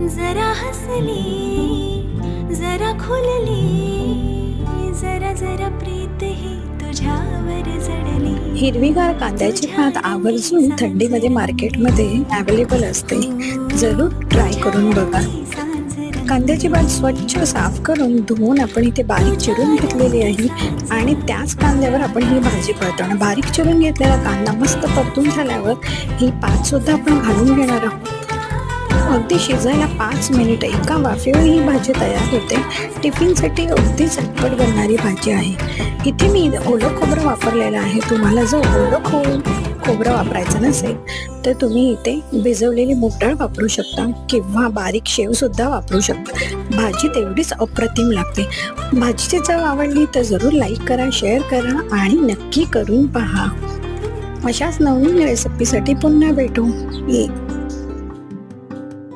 जरा हसली जरा खुलली जरा जरा प्रीत ही तुझ्यावर जडली. हिरवीगार कांद्याची भात आवर्जून थंडीमध्ये मार्केटमध्ये अवेलेबल असते. जरूर ट्राय करून बघा. कांद्याची भात स्वच्छ साफ करून धुवून आपण इथे बारीक चिरून घेतलेली आहे. आणि त्याच कांद्यावर आपण ही भाजी परतवणार बारीक चिरून घेतलेला कांदा मस्त परतून झाल्यावर ही पात सुद्धा आपण घालून घेणार आहोत अगदी शिजायला पाच मिनिट. एका वाफेवर ही भाजी तयार होते. टिफिनसाठी अगदी झटपट बनणारी भाजी आहे. इथे मी ओलं खोबरं वापरलेलं आहे. तुम्हाला जर ओलं खो खोबरं वापरायचं नसेल तर तुम्ही इथे भिजवलेली मूग डाळ वापरू शकता किंवा बारीक शेवसुद्धा वापरू शकता. भाजी तेवढीच अप्रतिम लागते. भाजीची चव आवडली तर जरूर लाईक करा शेअर करा आणि नक्की करून पहा. अशाच नवीन रेसिपीसाठी पुन्हा भेटू.